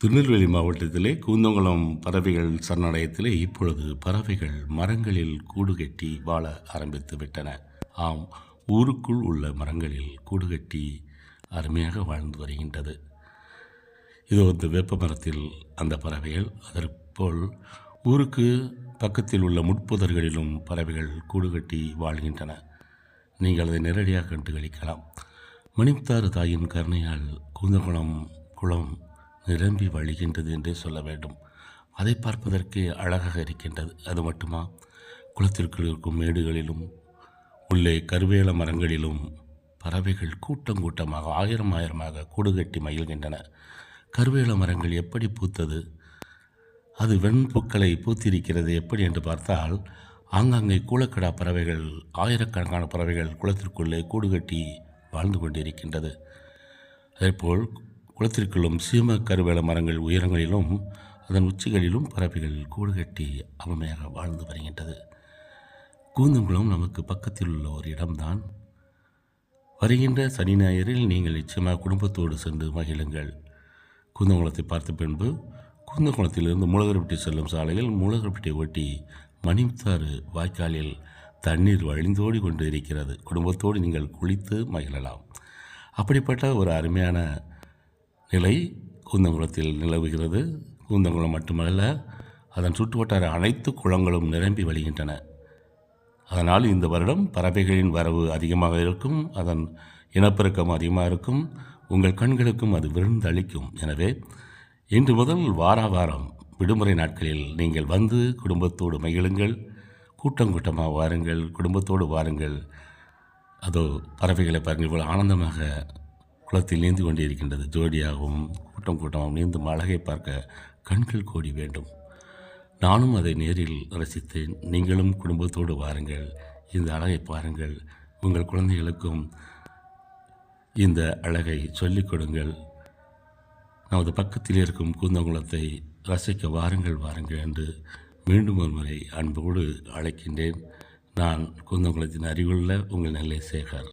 திருநெல்வேலி மாவட்டத்திலே கூந்தங்குளம் பறவைகள் சரணாலயத்திலே இப்பொழுது பறவைகள் மரங்களில் கூடு கட்டி வாழ ஆரம்பித்து விட்டன. ஆம் ஊருக்குள் உள்ள மரங்களில் கூடு கட்டி அருமையாக வாழ்ந்து வருகின்றது. இது வந்து வேப்ப மரத்தில் அந்த பறவைகள் அதற்போல் ஊருக்கு பக்கத்தில் உள்ள முட்புதர்களிலும் பறவைகள் கூடு கட்டி வாழ்கின்றன. நீங்கள் அதை நேரடியாக கண்டு கழிக்கலாம் மணிமுத்தாறு தாயின் கருணையால் கூந்தங்குளம் குளம் நிரம்பி வழிகின்றது என்றே சொல்ல வேண்டும். அதை பார்ப்பதற்கு அழகாக இருக்கின்றது. அது மட்டுமா? குளத்திற்குள் இருக்கும் மேடுகளிலும் உள்ளே கருவேல மரங்களிலும் பறவைகள் கூட்டம் கூட்டமாக ஆயிரம் ஆயிரமாக கூடு கட்டி மகிழ்கின்றன. கருவேல மரங்கள் எப்படி பூத்தது? அது வெண்புக்களை பூத்திருக்கிறது எப்படி என்று பார்த்தால் ஆங்காங்கே கூலக்கடா பறவைகள் ஆயிரக்கணக்கான பறவைகள் குளத்திற்குள்ளே கூடு கட்டி வாழ்ந்து கொண்டிருக்கின்றது. அதேபோல் குளத்திற்குள்ளும் சீம கருவேல மரங்கள் உயரங்களிலும் அதன் உச்சிகளிலும் பறவைகள் கூடு கட்டி அமைமையாக வாழ்ந்து வருகின்றது. கூந்தங்குளம் நமக்கு பக்கத்தில் உள்ள ஒரு இடம்தான். வருகின்ற சனி ஞாயிறில் நீங்கள் நிச்சயமாக குடும்பத்தோடு சென்று மகிழுங்கள். கூந்தங்குளத்தை பார்த்த பின்பு கூந்தங்குளத்திலிருந்து மூலகரப்பட்டி செல்லும் சாலையில் மூலகரப்பட்டியை ஒட்டி மணிமுத்தாறு வாய்க்காலில் தண்ணீர் வழிந்தோடி கொண்டு இருக்கிறது குடும்பத்தோடு நீங்கள் குளித்து மகிழலாம். அப்படிப்பட்ட ஒரு அருமையான நிலை கூந்தங்குளத்தில் நிலவுகிறது. கூந்தங்குளம் மட்டுமல்ல அதன் சுற்றுவட்டார அனைத்து குளங்களும் நிரம்பி வழிகின்றன. அதனால் இந்த வருடம் பறவைகளின் வரவு அதிகமாக இருக்கும் அதன் இனப்பெருக்கம் அதிகமாக இருக்கும் உங்கள் கண்களுக்கும் அது விருந்தளிக்கும். எனவே இன்று முதல் வார வாரம் விடுமுறை நாட்களில் நீங்கள் வந்து குடும்பத்தோடு மகிழுங்கள் கூட்டம் கூட்டமாக வாருங்கள் குடும்பத்தோடு வாருங்கள். அதோ பறவைகளை பாருங்கள் இவ்வளோ ஆனந்தமாக குளத்தில் நீந்து கொண்டிருக்கின்றது. ஜோடியாகவும் கூட்டம் கூட்டமாகவும் நீந்தும் அழகை பார்க்க கண்கள் கோடி வேண்டும். நானும் அதை நேரில் ரசித்தேன். நீங்களும் குடும்பத்தோடு வாருங்கள். இந்த அழகை பாருங்கள். உங்கள் குழந்தைகளுக்கும் இந்த அழகை சொல்லிக் கொடுங்கள். நமது பக்கத்தில் இருக்கும் கூந்தங்குளத்தை ரசிக்க வாருங்கள் வாருங்கள் என்று மீண்டும் ஒரு முறை அன்போடு அழைக்கின்றேன். நான் கூந்தங்குளத்தின் அருகிலுள்ள உங்கள் நெல்லை சேகர்.